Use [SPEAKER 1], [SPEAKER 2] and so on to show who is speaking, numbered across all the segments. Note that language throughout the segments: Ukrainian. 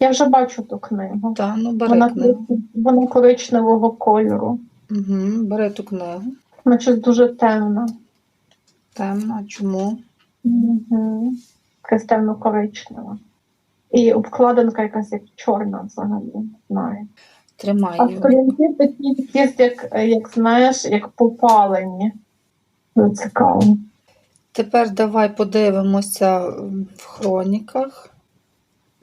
[SPEAKER 1] Я вже бачу ту книгу.
[SPEAKER 2] Та, ну бери
[SPEAKER 1] Вона,
[SPEAKER 2] книгу.
[SPEAKER 1] вона коричневого кольору.
[SPEAKER 2] Угу, бери ту книгу.
[SPEAKER 1] Вона щось дуже темна.
[SPEAKER 2] Темна. Чому?
[SPEAKER 1] Угу. Якась темно-коричнева. І обкладинка якась як чорна взагалі. не Знаю.
[SPEAKER 2] Тримай
[SPEAKER 1] А сторінки такі якісь, як, як знаєш, як попалені. Ну, цікаво.
[SPEAKER 2] Тепер давай подивимося в хроніках.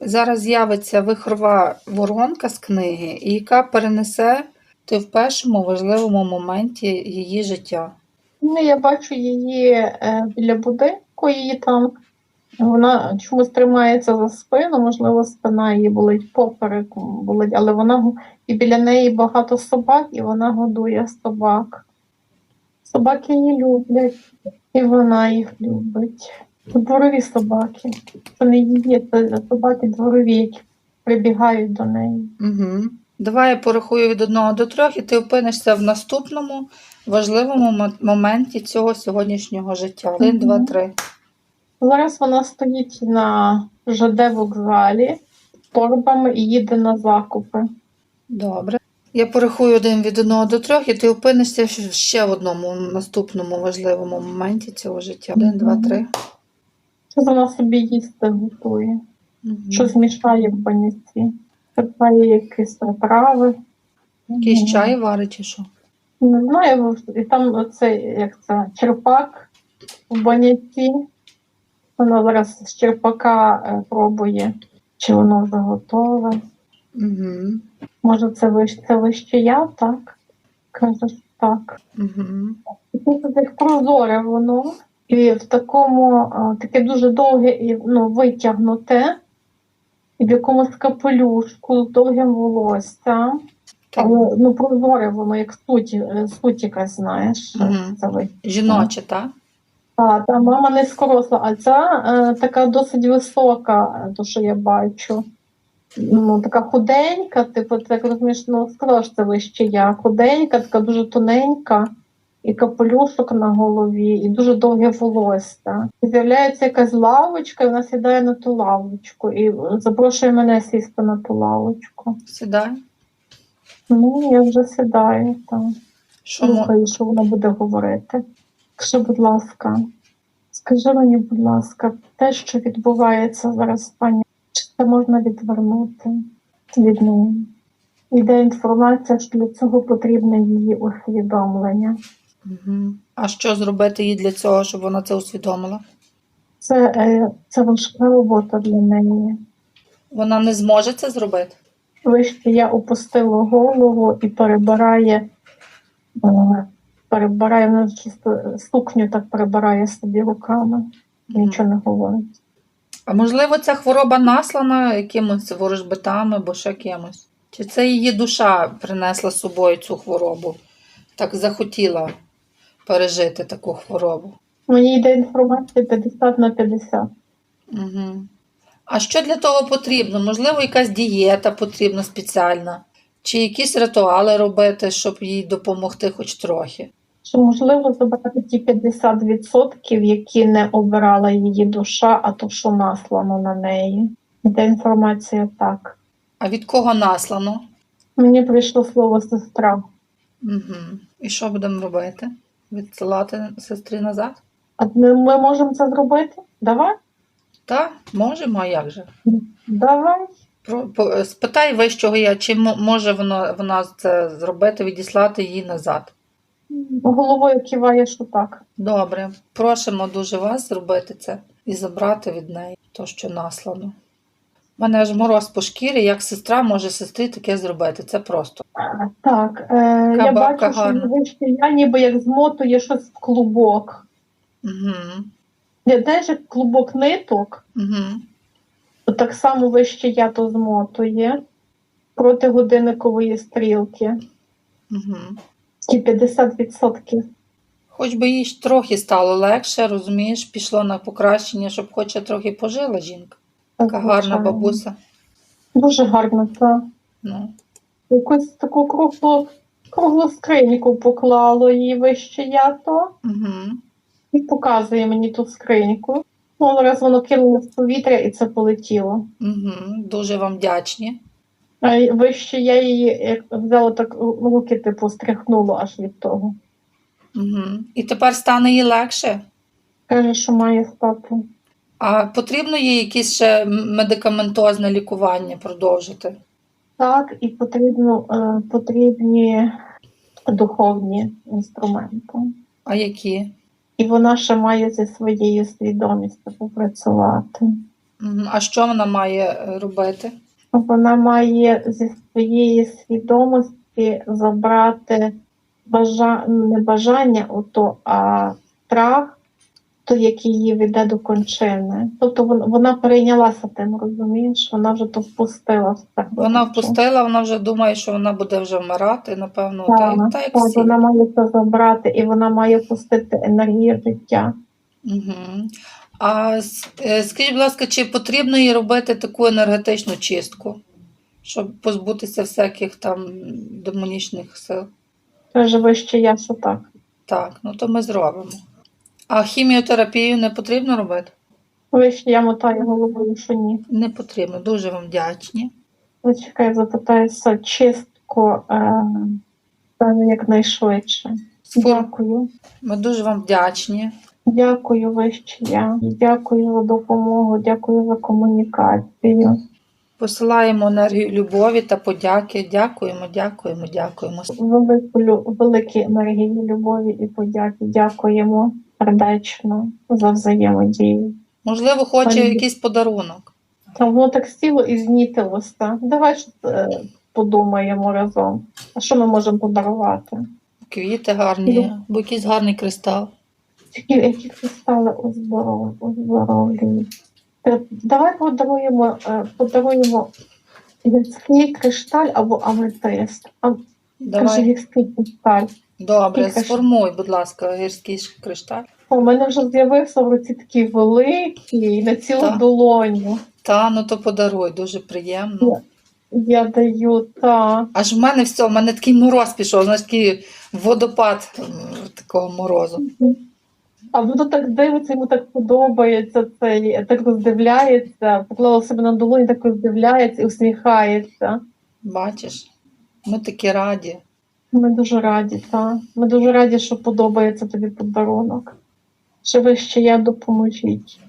[SPEAKER 2] Зараз з'явиться вихрова воронка з книги, яка перенесе ти в першому важливому моменті її життя.
[SPEAKER 1] Ну, я бачу її е, біля будинку, її там. Вона чомусь тримається за спину, можливо, спина її болить поперек, болить, але вона і біля неї багато собак, і вона годує собак. Собаки її люблять, і вона їх любить. Дворові собаки. Це не її, це собаки дворові, які прибігають до неї.
[SPEAKER 2] Угу. Давай я порахую від 1 до 3, і ти опинишся в наступному важливому моменті цього сьогоднішнього життя. 1,
[SPEAKER 1] Мгм.
[SPEAKER 2] 2, 3.
[SPEAKER 1] Зараз вона стоїть на ЖД вокзалі з торбами і їде на закупи.
[SPEAKER 2] Добре. Я порахую один від 1 до 3, і ти опинишся ще в одному наступному важливому моменті цього життя. 1, 2, 3.
[SPEAKER 1] Що вона собі їсти готує?
[SPEAKER 2] Мгм.
[SPEAKER 1] Що змішає в баняці? Кидає якісь приправи.
[SPEAKER 2] Якийсь чай варить чи що?
[SPEAKER 1] Не знаю, і там оцей, як це, черпак в баняці. Вона зараз з черпака е, пробує, чи воно вже готове.
[SPEAKER 2] Угу.
[SPEAKER 1] Може, це вище, це вище я, так? Каже, так.
[SPEAKER 2] Угу.
[SPEAKER 1] Тут як прозоре воно, і в такому таке дуже довге і ну, витягнуте, і в якомусь капелюшку з довгим волоссям. Але ну, прозоре воно, як суть, е, якась, знаєш, це.
[SPEAKER 2] Жіноче, так?
[SPEAKER 1] Та, та мама не скоросла, а ця е, така досить висока, то що я бачу. Ну, така худенька, типу, ти так розумієш, ну що це вище я. Худенька, така дуже тоненька, і капелюшок на голові, і дуже довге волосся. І з'являється якась лавочка, і вона сідає на ту лавочку і запрошує мене сісти на ту лавочку.
[SPEAKER 2] Сідай.
[SPEAKER 1] Ну, я вже сідаю там.
[SPEAKER 2] Що
[SPEAKER 1] Слухаю, що вона буде говорити. Скажи, будь ласка, скажи мені, будь ласка, те, що відбувається зараз, пані, чи це можна відвернути від неї? Йде інформація, що для цього потрібне її усвідомлення.
[SPEAKER 2] А що зробити їй для цього, щоб вона це усвідомила?
[SPEAKER 1] Це, е, це важка робота для неї.
[SPEAKER 2] Вона не зможе це зробити?
[SPEAKER 1] Вище я опустила голову і перебирає, е, перебирає вона чисто сукню, так перебирає собі руками. Нічого не говорить.
[SPEAKER 2] А можливо, ця хвороба наслана якимось ворожбитами або ще кимось? Чи це її душа принесла з собою цю хворобу? Так захотіла пережити таку хворобу.
[SPEAKER 1] Мені йде інформація 50 на 50.
[SPEAKER 2] Угу. А що для того потрібно? Можливо, якась дієта потрібна спеціальна, чи якісь ритуали робити, щоб їй допомогти хоч трохи.
[SPEAKER 1] Що можливо забрати ті 50%, які не обирала її душа, а то, що наслано на неї. Йде інформація так.
[SPEAKER 2] А від кого наслано?
[SPEAKER 1] Мені прийшло слово сестра.
[SPEAKER 2] Угу. І що будемо робити? Відсилати сестрі назад?
[SPEAKER 1] А ми, ми можемо це зробити? Давай?
[SPEAKER 2] Так, можемо, а як же?
[SPEAKER 1] Давай.
[SPEAKER 2] Про, по, спитай вищого я, чи може вона, вона це зробити, відіслати її назад.
[SPEAKER 1] Головою киває, що так.
[SPEAKER 2] Добре, просимо дуже вас зробити це і забрати від неї то, що наслано. У мене аж мороз по шкірі, як сестра може сестрі таке зробити. Це просто.
[SPEAKER 1] Так, е, я бачу, що
[SPEAKER 2] гарна.
[SPEAKER 1] вище я ніби як змотує щось в клубок.
[SPEAKER 2] Угу.
[SPEAKER 1] Я Знаєш, як клубок ниток,
[SPEAKER 2] Угу.
[SPEAKER 1] так само вище я то змотує проти годинникової стрілки.
[SPEAKER 2] Угу.
[SPEAKER 1] Ті 50%.
[SPEAKER 2] Хоч би їй трохи стало легше, розумієш, пішло на покращення, щоб хоч ще трохи пожила жінка. Така гарна
[SPEAKER 1] Звичайно.
[SPEAKER 2] бабуся.
[SPEAKER 1] Дуже гарно, так.
[SPEAKER 2] Ну,
[SPEAKER 1] Якусь таку круглу, круглу скриньку поклало їй вище я то
[SPEAKER 2] угу.
[SPEAKER 1] і показує мені ту скриньку. Ну, раз воно кинуло в повітря і це полетіло.
[SPEAKER 2] Угу. Дуже вам вдячні.
[SPEAKER 1] А й- вище я її як взяла так руки, типу, стряхнуло аж від того.
[SPEAKER 2] Угу. І тепер стане їй легше.
[SPEAKER 1] Каже, що має стати.
[SPEAKER 2] А потрібно їй якесь ще медикаментозне лікування продовжити?
[SPEAKER 1] Так, і потрібно, е, потрібні духовні інструменти.
[SPEAKER 2] А які?
[SPEAKER 1] І вона ще має зі своєю свідомістю попрацювати.
[SPEAKER 2] А що вона має е, робити?
[SPEAKER 1] Вона має зі своєї свідомості забрати бажа... не бажання, ото, а страх, той, який її веде до кончини. Тобто вона, вона перейнялася тим, розумієш? Вона вже то впустила все.
[SPEAKER 2] Вона впустила, вона вже думає, що вона буде вже вмирати, напевно, та,
[SPEAKER 1] Так,
[SPEAKER 2] та як
[SPEAKER 1] так,
[SPEAKER 2] всі.
[SPEAKER 1] вона має це забрати, і вона має пустити енергію життя.
[SPEAKER 2] Угу. А е, скажіть, будь ласка, чи потрібно їй робити таку енергетичну чистку, щоб позбутися всяких там демонічних сил?
[SPEAKER 1] Каже, вище я, що так.
[SPEAKER 2] Так, ну то ми зробимо. А хіміотерапію не потрібно робити?
[SPEAKER 1] Вище я мотаю головою, що ні.
[SPEAKER 2] Не потрібно, дуже вам вдячні.
[SPEAKER 1] Зачекай, запитаюся чистку е, якнайшвидше. Дякую.
[SPEAKER 2] Ми дуже вам вдячні.
[SPEAKER 1] Дякую, вище я. Дякую за допомогу, дякую за комунікацію.
[SPEAKER 2] Посилаємо енергію любові та подяки. Дякуємо, дякуємо, дякуємо.
[SPEAKER 1] Велику, великі енергії любові і подяки. Дякуємо сердечно за взаємодію.
[SPEAKER 2] Можливо, хоче
[SPEAKER 1] Пані-
[SPEAKER 2] якийсь подарунок.
[SPEAKER 1] Та воно так сіло і знітилося. Давай щось, е, подумаємо разом. А що ми можемо подарувати?
[SPEAKER 2] Квіти гарні, або якийсь гарний кристал.
[SPEAKER 1] Які, які кристали оздоров- оздоровлюють. Е, Давай подаруємо, е, подаруємо гірський кришталь або аметист.
[SPEAKER 2] Давай.
[SPEAKER 1] гірський кришталь.
[SPEAKER 2] Добре,
[SPEAKER 1] Кілька
[SPEAKER 2] сформуй, будь ласка, гірський кришталь.
[SPEAKER 1] У мене вже з'явився в руці такий великий на цілу
[SPEAKER 2] Так.
[SPEAKER 1] долоню.
[SPEAKER 2] Та, ну то подаруй, дуже приємно.
[SPEAKER 1] Я даю та.
[SPEAKER 2] Аж в мене все, в мене такий мороз пішов, знаєш, такий водопад такого морозу.
[SPEAKER 1] А воно так дивиться, йому так подобається цей, так роздивляється, поклала себе на долоні, так роздивляється і усміхається.
[SPEAKER 2] Бачиш? Ми такі раді.
[SPEAKER 1] Ми дуже раді, та. Ми дуже раді, що подобається тобі подарунок. Що ви ще я допоможіть.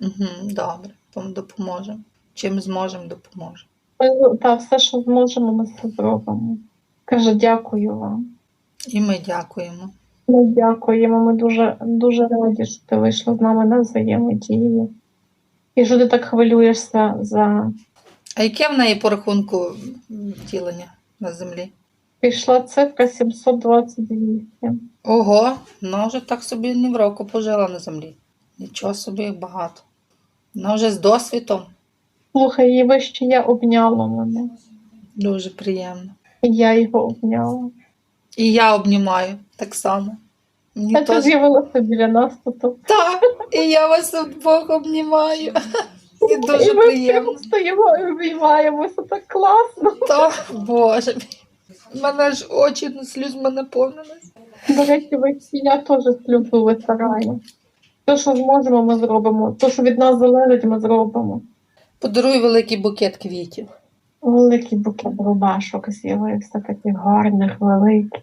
[SPEAKER 2] Угу, добре, допоможемо. Чим зможемо, допоможемо.
[SPEAKER 1] Ми, та все, що зможемо, ми все зробимо. Каже, дякую вам.
[SPEAKER 2] І ми дякуємо.
[SPEAKER 1] Ми дякуємо. Ми дуже, дуже раді, що ти вийшла з нами на взаємодію. І що ти так хвилюєшся за
[SPEAKER 2] А яке в неї по рахунку втілення на землі?
[SPEAKER 1] пішла цифра 728.
[SPEAKER 2] Ого, ну вже так собі не в року пожила на землі. Нічого собі багато. Ну вже з досвідом.
[SPEAKER 1] Слухай, її вище я обняла мене.
[SPEAKER 2] Дуже приємно.
[SPEAKER 1] І я його обняла.
[SPEAKER 2] І я обнімаю так само. Мені
[SPEAKER 1] Я ти
[SPEAKER 2] теж...
[SPEAKER 1] з'явилася біля нас тут.
[SPEAKER 2] Так, і я вас обох обнімаю. І
[SPEAKER 1] І
[SPEAKER 2] дуже
[SPEAKER 1] ми
[SPEAKER 2] приємно.
[SPEAKER 1] всі стоїмо і обіймаємося так класно.
[SPEAKER 2] Так, Боже. У мене ж очі на слізьми наповнились.
[SPEAKER 1] До речі, вище я теж сльозу витираю. Те, що зможемо, ми зробимо. Те, що від нас залежить, ми зробимо.
[SPEAKER 2] Подаруй великий букет квітів.
[SPEAKER 1] Великий букет рубашок з'явився, таких гарних, великих.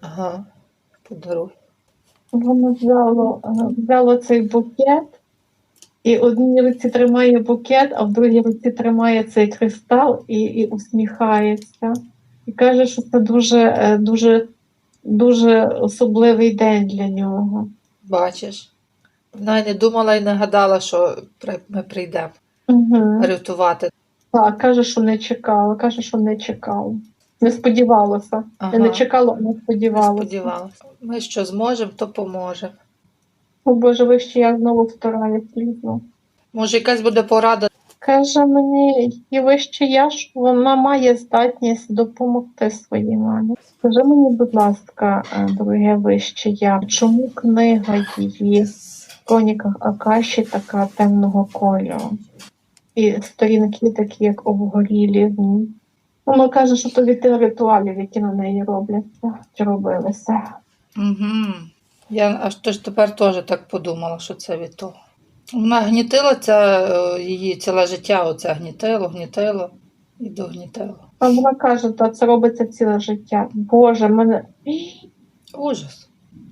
[SPEAKER 2] Ага, подаруй.
[SPEAKER 1] Воно взяло, е, взяло цей букет, і в одній руці тримає букет, а в другій руці тримає цей кристал і, і усміхається. І каже, що це дуже, е, дуже, дуже особливий день для нього.
[SPEAKER 2] Бачиш. Вона й не думала і не гадала, що ми прийдемо
[SPEAKER 1] Угу.
[SPEAKER 2] рятувати.
[SPEAKER 1] Так, каже, що не чекала, каже, що не чекала. Не сподівалася.
[SPEAKER 2] Ага.
[SPEAKER 1] Не чекала, не
[SPEAKER 2] Не
[SPEAKER 1] сподівалася.
[SPEAKER 2] сподівалася. Ми що зможемо, то поможемо.
[SPEAKER 1] О Боже, ви ще я знову вторая слізу.
[SPEAKER 2] Може, якась буде порада.
[SPEAKER 1] Каже мені і вище я, що вона має здатність допомогти своїй мамі. Скажи мені, будь ласка, е, дороге вище я, чому книга її в хроніках Акаші така темного кольору? І сторінки такі, як обгорілі в ній. Вона каже, що то від тих ритуалів, які на неї робляться, чи робилися.
[SPEAKER 2] Угу. Я аж тож тепер теж так подумала, що це від того. Вона гнітила це, е, її ціле життя, оце гнітило, гнітило і догнітило.
[SPEAKER 1] А вона каже, та це робиться ціле життя. Боже, мене.
[SPEAKER 2] Ужас.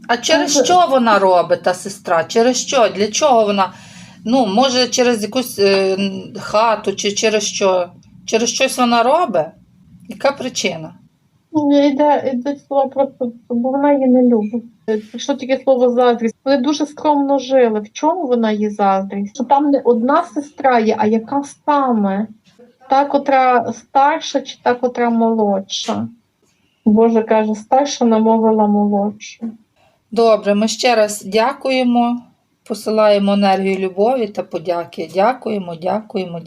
[SPEAKER 2] А через
[SPEAKER 1] Дуже.
[SPEAKER 2] що вона робить, та сестра? Через що? Для чого вона? Ну, може, через якусь е, хату, чи через що? Через щось вона робить? Яка причина?
[SPEAKER 1] Йде, йде слово просто, бо вона її не любить. Прийшло тільки слово заздрість. Вони дуже скромно жили. В чому вона її заздрість? Що там не одна сестра є, а яка саме? Та, котра старша, чи та, котра молодша? Боже каже, старша намовила молодшу.
[SPEAKER 2] Добре, ми ще раз дякуємо, посилаємо енергію любові та подяки. Дякуємо, дякуємо.